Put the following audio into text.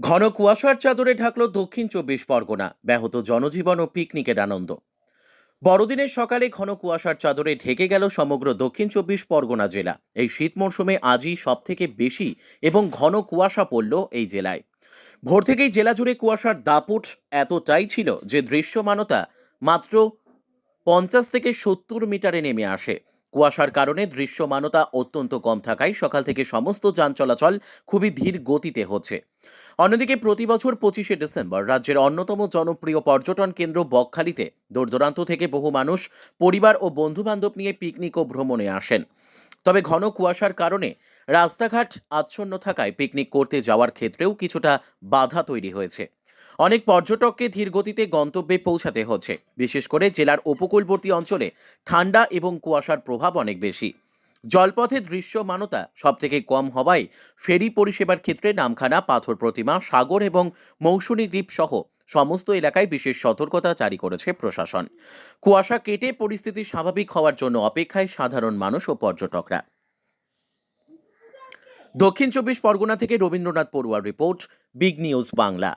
ঘন কুয়াশার চাদরে ঢাকল দক্ষিণ চব্বিশ পরগনা, ব্যাহত জনজীবন ও পিকনিকের আনন্দ। বড়দিনের সকালে ঘন কুয়াশার চাদরে ঢেকে গেল সমগ্র দক্ষিণ চব্বিশ পরগনা জেলা। এই শীত মরশুমে আজই সব থেকে বেশি এবং ঘন কুয়াশা পড়ল এই জেলায়। ভোর থেকেই জেলা জুড়ে কুয়াশার দাপট এতটাই ছিল যে দৃশ্যমানতা মাত্র পঞ্চাশ থেকে সত্তর মিটারে নেমে আসে। কুয়াশার কারণে দৃশ্যমানতা অত্যন্ত কম থাকায় সকাল থেকে সমস্ত যান চলাচল খুবই ধীর গতিতে হচ্ছে। অন্যদিকে প্রতি বছর পঁচিশে ডিসেম্বর রাজ্যের অন্যতম জনপ্রিয় পর্যটন কেন্দ্র বকখালিতে দূরদূরান্ত থেকে বহু মানুষ, পরিবার ও বন্ধু বান্ধব নিয়ে পিকনিক ও ভ্রমণে আসেন। তবে ঘন কুয়াশার কারণে রাস্তাঘাট আচ্ছন্ন থাকায় পিকনিক করতে যাওয়ার ক্ষেত্রেও কিছুটা বাধা তৈরি হয়েছে। অনেক পর্যটককে ধীর গতিতে গন্তব্যে পৌঁছাতে হচ্ছে। বিশেষ করে জেলার উপকূলবর্তী অঞ্চলে ঠান্ডা এবং কুয়াশার প্রভাব অনেক বেশি। জলপথে দৃশ্যমানতা সব থেকে কম হওয়ায় ফেরি পরিষেবার ক্ষেত্রে নামখানা, পাথর প্রতিমা, সাগর এবং মৌসুমী দ্বীপ সহ সমস্ত এলাকায় বিশেষ সতর্কতা জারি করেছে প্রশাসন। কুয়াশা কেটে পরিস্থিতি স্বাভাবিক হওয়ার জন্য অপেক্ষায় সাধারণ মানুষ ও পর্যটকরা। দক্ষিণ চব্বিশ পরগনা থেকে রবীন্দ্রনাথ পড়ুয়ার রিপোর্ট, বিগ নিউজ বাংলা।